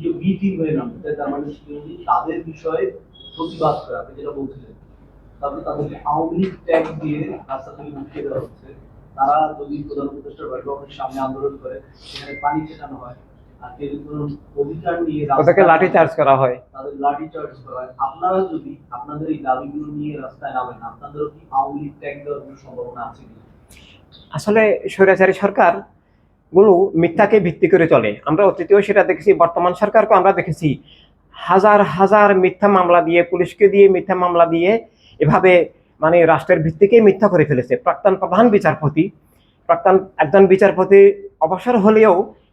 কেউ B team হয়ে চায় তার মানে তাদের বিষয়ে প্রতিবাদ করে আপনি যেটা বলছিলেন তারপরে তাদেরকে আওয়ামী লীগ ট্যাগ দিয়ে রাস্তা থেকে উঠিয়ে দেওয়া হচ্ছে। তারা যদি প্রধান উপদেষ্টার সামনে আন্দোলন করে সেখানে পানি ছেটানো হয় আর কেউ কোনো অধিকার নিয়ে রাস্তায় ওদেরকে লাঠি চার্জ করা হয়। তাদের লাঠি চার্জ করা হয়। আপনারা যদি আপনাদের এই দাবিগুলো নিয়ে রাস্তায় নামেন আপনাদেরও কি আওয়ামী লীগ ট্যাগ দেওয়ার কোনো সম্ভাবনা আছে আসলে স্বৈরাচারী সরকার গুলো মিথ্যাকে ভিত্তি করে চলে। আমরা অতীতেও সেটা দেখেছি, বর্তমান সরকারকে আমরা দেখেছি। হাজার হাজার মিথ্যা মামলা দিয়ে, পুলিশকে দিয়ে মিথ্যা মামলা দিয়ে এভাবে মানে রাষ্ট্রের ভিত্তিকে মিথ্যা করে ফেলেছে। প্রাক্তন প্রধান বিচারপতি, প্রাক্তন একজন বিচারপতি অবসর হলেও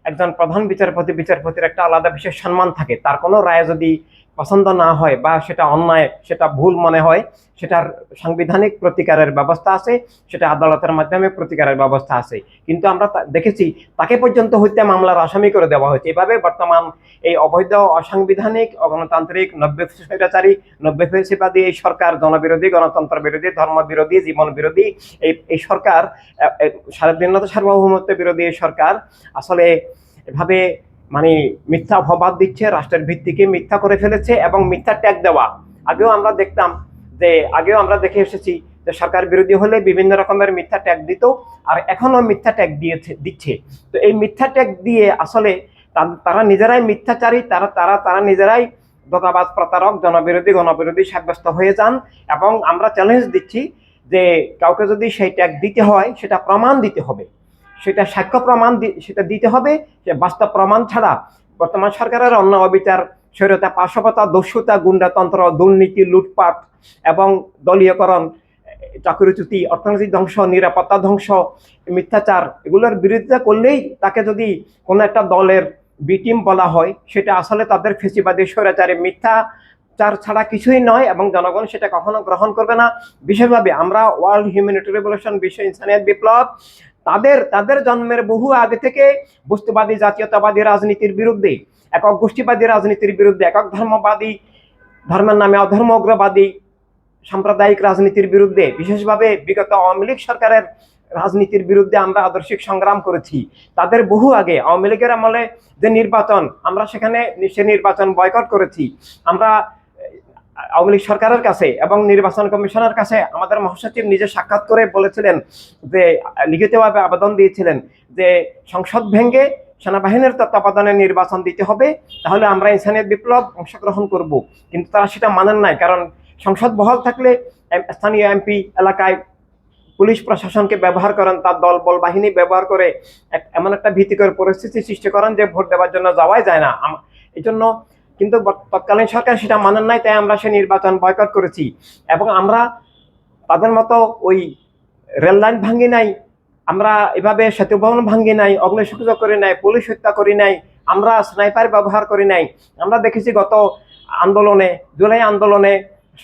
একজন প্রধান বিচারপতি, বিচারপতির একটা আলাদা বিশেষ সম্মান থাকে। তার কোনো রায় যদি পছন্দ না হয় বা সেটা অন্যায়, সেটা ভুল মনে হয়, সেটার সাংবিধানিক প্রতিকারের ব্যবস্থা আছে, সেটা আদালতের মাধ্যমে প্রতিকারের ব্যবস্থা আছে। কিন্তু আমরা দেখেছি, তাকে পর্যন্ত হত্যা মামলার আসামি করে দেওয়া হয়েছে। এভাবে বর্তমান এই অবৈধ, অসাংবিধানিক, অগণতান্ত্রিক নব্বই স্বৈরাচারী নব্বই ফেসিবাদী এই সরকার, জনবিরোধী, গণতন্ত্র বিরোধী ধর্ম বিরোধী জীবন বিরোধী, এই এই সরকার স্বাধীনতা সার্বভৌমত্ব বিরোধী এই সরকার আসলে এভাবে মানে মিথ্যা অপবাদ দিচ্ছে, রাষ্ট্রের ভিত্তিকে মিথ্যা করে ফেলেছে এবং মিথ্যা ট্যাগ দেওয়া। আগেও আমরা দেখতাম যে, আগেও আমরা দেখে এসেছি যে সরকার বিরোধী হলে বিভিন্ন রকমের মিথ্যা ট্যাগ দিত আর এখনও মিথ্যা ট্যাগ দিয়েছে, দিচ্ছে। তো এই মিথ্যা ট্যাগ দিয়ে আসলে তারা নিজেরাই মিথ্যাচারী, তারা তারা তারা নিজেরাই দোকাবাজ, প্রতারক, জনবিরোধী, গণবিরোধী সাব্যস্ত হয়ে যান এবং আমরা চ্যালেঞ্জ দিচ্ছি যে কাউকে যদি সেই ট্যাগ দিতে হয়, সেটা প্রমাণ দিতে হবে। সেটা সাক্ষ্য প্রমাণ সেটা দিতে হবে যে বাস্তব প্রমাণ ছাড়া বর্তমান সরকারের অন্য অবিচার, স্বৈরতা পাশবতা দস্যুতা, গুন্ডাতন্ত্র, দুর্নীতি, লুটপাট এবং দলীয়করণ, চাকরিচ্যুতি, অর্থনৈতিক ধ্বংস, নিরাপত্তা ধ্বংস, মিথ্যাচার, এগুলোর বিরোধিতা করলেই তাকে যদি কোনো একটা দলের বিটিম বলা হয়, সেটা আসলে তাদের ফেসিবাদী, স্বৈরাচারে মিথ্যা চার ছাড়া কিছুই নয় এবং জনগণ সেটা কখনো গ্রহণ করবে না। বিশেষভাবে আমরা ওয়ার্ল্ড হিউম্যানিটি রেভলিউশন বিশ্ব ইনসানিয়ত বিপ্লব তাদের তাদের জন্মের বহু আগে থেকে বস্তুবাদী, জাতীয়তাবাদী রাজনীতির বিরুদ্ধে একক গোষ্ঠীবাদী রাজনীতির বিরুদ্ধে একক ধর্মবাদী, ধর্মের নামে অধর্ম উগ্রবাদী, সাম্প্রদায়িক রাজনীতির বিরুদ্ধে, বিশেষভাবে বিগত আওয়ামী লীগ সরকারের রাজনীতির বিরুদ্ধে আমরা আদর্শিক সংগ্রাম করেছি। তাদের বহু আগে আওয়ামী লীগের আমলে যে নির্বাচন, আমরা সেখানে সে নির্বাচন বয়কট করেছি। আমরা আওয়ামী লীগ সরকারের কাছে এবং নির্বাচন কমিশনের কাছে আমাদের মহাসচিব নিজে সাক্ষাৎ করে বলেছিলেন যে, লিখিতভাবে আবেদন দিয়েছিলেন যে, সংসদ ভেঙে সেনাবাহিনীর তত্ত্বাবধানে নির্বাচন দিতে হবে, তাহলে আমরা ইনসানিয়ত বিপ্লব অংশগ্রহণ করব। কিন্তু তারা সেটা মানেন নাই, কারণ সংসদ বহাল থাকলে স্থানীয় এমপি এলাকায় পুলিশ প্রশাসনকে ব্যবহার করেন, তার দল, বল বাহিনী ব্যবহার করে এমন একটা ভীতিকর পরিস্থিতি সৃষ্টি করেন যে, ভোট দেওয়ার জন্য যাওয়াই যায় না। এই জন্য কিন্তু তৎকালীন সরকার সেটা মানেন নাই, তাই আমরা সে নির্বাচন বয়কট করেছি। এবং আমরা তাদের মতো ওই রেল লাইন ভাঙ্গি নাই, আমরা এভাবে সেতু ভবন ভাঙ্গি নাই, অগ্নিসংযোগ করি নাই, পুলিশ হত্যা করি নাই, আমরা স্নাইপার ব্যবহার করি নাই। আমরা দেখেছি গত আন্দোলনে, জুলাই আন্দোলনে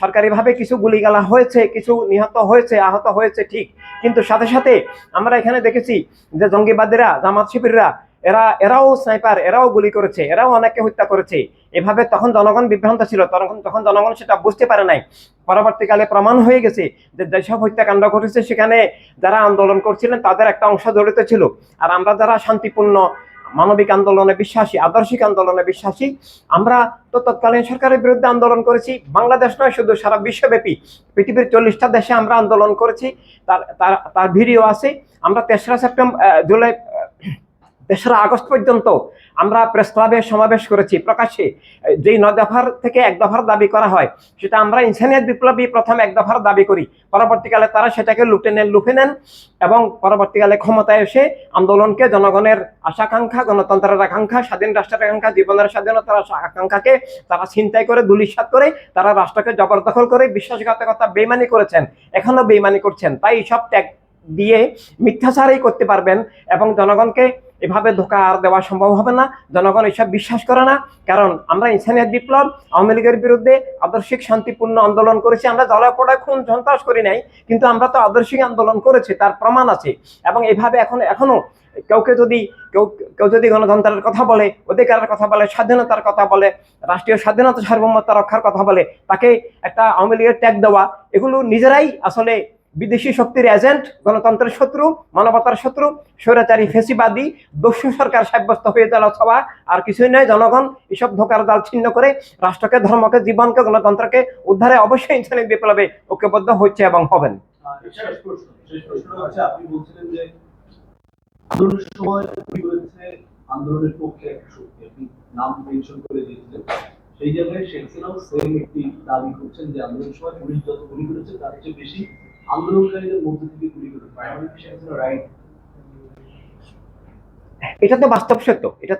সরকারিভাবে কিছু গুলিগালা হয়েছে, কিছু নিহত হয়েছে, আহত হয়েছে, ঠিক। কিন্তু সাথে সাথে আমরা এখানে দেখেছি যে জঙ্গিবাদীরা, জামাত শিবিররা এরা, এরাও স্নাইপার এরাও গুলি করেছে, এরাও অনেককে হত্যা করেছে। এভাবে তখন জনগণ বিভ্রান্ত ছিল, তখন তখন জনগণ সেটা বুঝতে পারে নাই। পরবর্তীকালে প্রমাণ হয়ে গেছে যে যেসব হত্যাকাণ্ড ঘটেছে, সেখানে যারা আন্দোলন করছিলেন, তাদের একটা অংশ জড়িত ছিল। আর আমরা যারা শান্তিপূর্ণ, মানবিক আন্দোলনে বিশ্বাসী, আদর্শিক আন্দোলনে বিশ্বাসী, আমরা তো তৎকালীন সরকারের বিরুদ্ধে আন্দোলন করেছি। বাংলাদেশ নয়, শুধু সারা বিশ্বব্যাপী। পৃথিবীর চল্লিশটা দেশে আমরা আন্দোলন করেছি। তার তার ভিডিও আছে। আমরা তেসরা সেপ্টেম্বর জুলাই তেসরা আগস্ট পর্যন্ত আমরা প্রেস ক্লাবে সমাবেশ করেছি। প্রকাশ্যে যেই ন দফার থেকে এক দফার দাবি করা হয়, সেটা আমরা ইনসানিয়ত বিপ্লবী প্রথম এক দফার দাবি করি। পরবর্তীকালে তারা সেটাকে লুটে নেন, লুফে নেন এবং পরবর্তীকালে ক্ষমতায় এসে আন্দোলনকে জনগণের আশাকাঙ্ক্ষা, গণতন্ত্রের আকাঙ্ক্ষা, স্বাধীন রাষ্ট্রের আকাঙ্ক্ষা, জীবনের স্বাধীনতার আকাঙ্ক্ষাকে তারা ছিনতাই করে দুলিশাত করে তারা রাষ্ট্রকে জবরদখল করে বিশ্বাসঘাতকতা, বেইমানি করেছেন। এখনও বেইমানি করছেন। তাই সব ট্যাগ দিয়ে মিথ্যাচারই করতে পারবেন এবং জনগণকে এভাবে ধোকা আর দেওয়া সম্ভব হবে না। জনগণ এসব বিশ্বাস করে না। কারণ আমরা ইনসানিয়ত বিপ্লব, আওয়ামী লীগের বিরুদ্ধে আদর্শিক শান্তিপূর্ণ আন্দোলন করেছি। আমরা জলাপড়ায় খুন, সন্ত্রাস করি নাই, কিন্তু আমরা তো আদর্শিক আন্দোলন করেছি, তার প্রমাণ আছে। এবং এভাবে এখন এখনও কাউকে যদি কেউ কেউ যদি গণতন্ত্রের কথা বলে, অধিকারের কথা বলে, স্বাধীনতার কথা বলে, রাষ্ট্রীয় স্বাধীনতা সার্বভৌমত্ব রক্ষার কথা বলে, তাকে একটা আওয়ামী লীগের ট্যাগ দেওয়া, এগুলো নিজেরাই আসলে বিদেশি শক্তির এজেন্ট গণতন্ত্রের শত্রু, মানবতার শত্রু, স্বৈরাচারী ফেসিবাদী, দস্যু সরকার সাব্যস্ত হয়ে গেল সভা, আর কিছুই নয়, জনগণ এসব ধোকার জাল ছিন্ন করে রাষ্ট্রকে, ধর্মকে, জীবনকে, গণতন্ত্রকে উদ্ধারে অবশ্যই ইনসানিক বিপ্লবে ঐক্যবদ্ধ হচ্ছে এবং হবেন। আন্দোলনের পক্ষে একটা নাম মেনশন করে দিয়েছিলেন। সেই জায়গায় শেখ হাসিনাও সেম একটি দাবি করছেন যে আন্দোলনের সময় পুলিশ যত গুলি করেছে, তার চেয়ে বেশি আন্দোলনকারীদের মধ্যে থেকে গুলি করে প্রাইমারি রাইট এটা তো বাস্তব সত্য এটা